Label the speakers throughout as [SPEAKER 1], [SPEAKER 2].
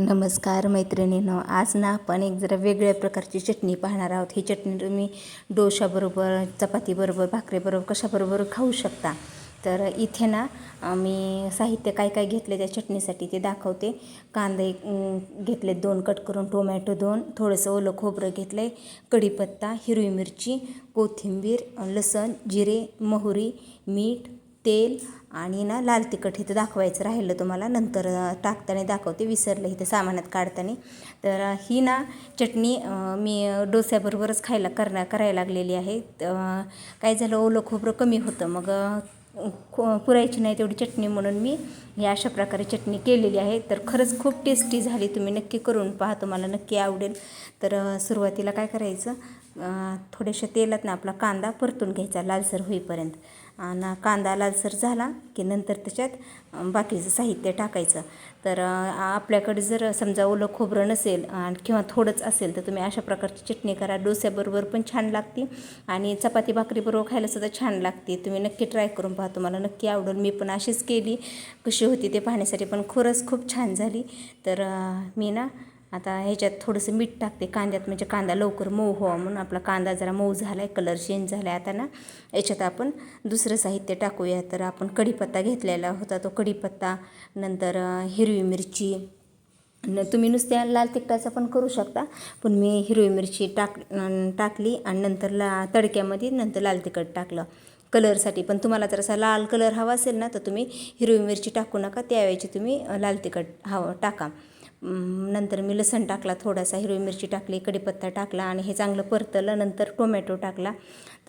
[SPEAKER 1] नमस्कार मैत्रिणींनो आज ना आपण एक जरा वेगळ्या प्रकारची चटणी पाहणार आहोत. ही चटणी तुम्ही डोशाबरोबर चपातीबरोबर भाकरीबरोबर कशाबरोबर खाऊ शकता. तर इथे ना मी साहित्य काय काय घेतले त्या चटणीसाठी ते दाखवते. कांदे घेतले दोन कट करून टोमॅटो दोन थोडंसं ओलं खोबरं घेतलं आहे कढीपत्ता हिरवी मिरची कोथिंबीर लसण जिरे मोहरी मीठ तेल आणि ना लाल तिखट इथं दाखवायचं राहिलं तुम्हाला. नंतर टाकताना दाखवते विसरलं इथं सामानात काढताना. तर ही ना चटणी मी डोस्याबरोबरच खायला करण्या करायला लागलेली आहे. काय झालं ओलं खोबरं कमी होतं. मग खो पुरायची नाही तेवढी चटणी म्हणून मी ही अशा प्रकारे चटणी केलेली आहे. तर खरंच खूप टेस्टी झाली. तुम्ही नक्की करून पहा तुम्हाला नक्की आवडेल. तर सुरुवातीला काय करायचं थोडेसे तेलात ना आपला कांदा परतून घ्यायचा लालसर होईपर्यंत. आणि कांदा लालसर झाला की नंतर त्याच्यात बाकीचं साहित्य टाकायचं. तर आपल्याकडे जर समजा ओलं खोबरं नसेल आणि किंवा थोडंच असेल तर तुम्ही अशा प्रकारची चटणी करा. डोस्याबरोबर पण छान लागते. आणि चपाती भाकरीबरोबर खायला सुद्धा छान लागते. तुम्ही नक्की ट्राय करून पहा. तुम्हाला नक्की आवडेल. मी पण अशीच केली. कशी होती ते पाहण्यासाठी पण खरंच खूप छान झाली. तर मी ना आता ह्याच्यात थोडंसं मीठ टाकते कांद्यात म्हणजे कांदा लवकर मऊ व्हावा म्हणून. आपला कांदा जरा मऊ झाला आहे कलर चेंज झाला आहे आता ना याच्यात आपण दुसरं साहित्य टाकूया. तर आपण कढीपत्ता घेतलेला होता तो कढीपत्ता नंतर हिरवी मिरची. न तुम्ही नुसत्या लाल तिखटाचा पण करू शकता पण मी हिरवी मिरची टाक टाकली आणि नंतर ला तडक्यामध्ये नंतर लाल तिखट टाकलं. कलरसाठी पण तुम्हाला जर असा लाल कलर हवा असेल ना तर तुम्ही हिरवी मिरची टाकू नका. त्याऐवजी तुम्ही लाल तिखट हवं टाका. नंतर मी लसण टाकला थोडासा हिरवी मिरची टाकली कढीपत्ता टाकला आणि हे चांगलं परतलं. नंतर टोमॅटो टाकला.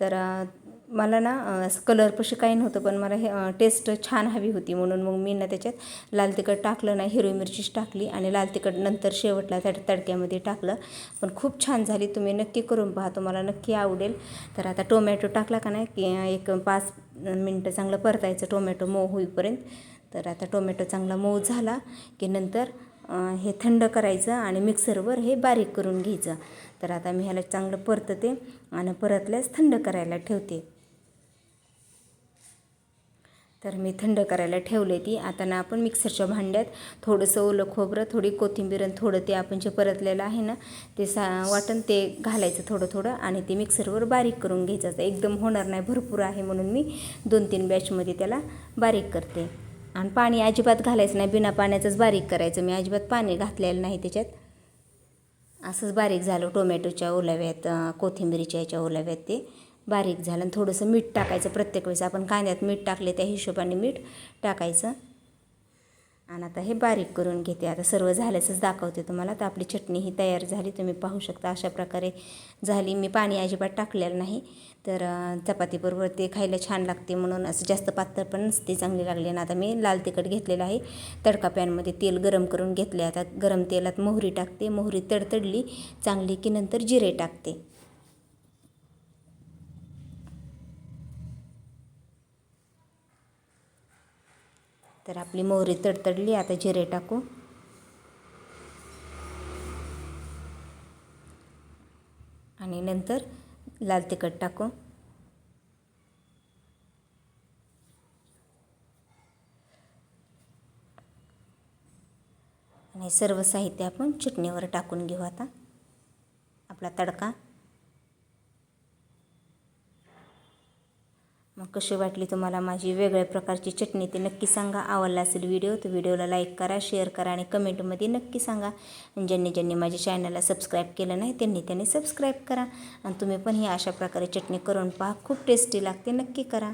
[SPEAKER 1] तर मला ना कलर पशी काही नव्हतं पण मला हे टेस्ट छान हवी होती म्हणून मग मी ना त्याच्यात लाल तिखट टाकलं नाही हिरवी मिरचीच टाकली आणि लाल तिखट नंतर शेवटला त्या तडक्यामध्ये टाकलं. पण खूप छान झाली. तुम्ही नक्की करून पहा. तुम्हाला नक्की आवडेल. तर आता टोमॅटो टाकला का नाही की एक पाच मिनटं चांगलं परतायचं टोमॅटो मऊ होईपर्यंत. तर आता टोमॅटो चांगला मऊ झाला की नंतर हे थंड करायचं आणि मिक्सरवर हे बारीक करून घ्यायचं. तर आता मी ह्याला चांगलं परतते आणि परतल्यास थंड करायला ठेवते. तर मी थंड करायला ठेवले ती. आता ना आपण मिक्सरच्या भांड्यात थोडंसं ओलं खोबरं थोडी कोथिंबीर आणि थोडं ते आपण जे परतलेलं आहे ना ते सा वाटण ते घालायचं थोडं थोडं आणि ते मिक्सरवर बारीक करून घ्यायचं. एकदम होणार नाही भरपूर आहे म्हणून मी दोन तीन बॅचमध्ये त्याला बारीक करते. आणि पाणी अजिबात घालायचं नाही. बिना पाण्याचंच बारीक करायचं. मी अजिबात पाणी घातलेलं नाही त्याच्यात. असंच बारीक झालं टोमॅटोच्या ओलाव्यात कोथिंबिरीच्या कोथिंबीरीच्या याच्या ओलाव्यात ते बारीक झालं. आणि थोडंसं मीठ टाकायचं. प्रत्येक वेळेस आपण कांद्यात मीठ टाकले त्या हिशोबाने मीठ टाकायचं. आणि आता हे बारीक करून घेते. आता सर्व झाल्याचंच दाखवते तुम्हाला. तर आपली चटणी ही तयार झाली. तुम्ही पाहू शकता अशा प्रकारे झाली. मी पाणी अजिबात टाकलेलं नाही. तर चपातीबरोबर ते खायला छान लागते म्हणून असं जास्त पातळ पण नसते चांगली लागली आणि आता मी लाल तिखट घेतलेलं आहे. तडका पॅनमध्ये तेल गरम करून घेतले आता गरम तेलात मोहरी टाकते. मोहरी तडतडली चांगली की नंतर जिरे टाकते. तर आपली मोहरी तडतडली आता जिरे टाकू. आणि नंतर लाल तिखट टाकू. आणि सर्व साहित्य आपण चटणीवर टाकून घेऊ आता. आपला तडका. मग कशी वाटली तुम्हाला माझी वेगळ्या प्रकारची चटणी ते नक्की सांगा. आवडला असेल व्हिडिओ तर व्हिडिओला लाईक करा शेअर करा आणि कमेंटमध्ये नक्की सांगा. आणि ज्यांनी ज्यांनी माझ्या चॅनलला सबस्क्राईब केलं नाही त्यांनी त्यांनी सबस्क्राईब करा. आणि तुम्ही पण ही अशा प्रकारे चटणी करून पहा. खूप टेस्टी लागते. नक्की करा.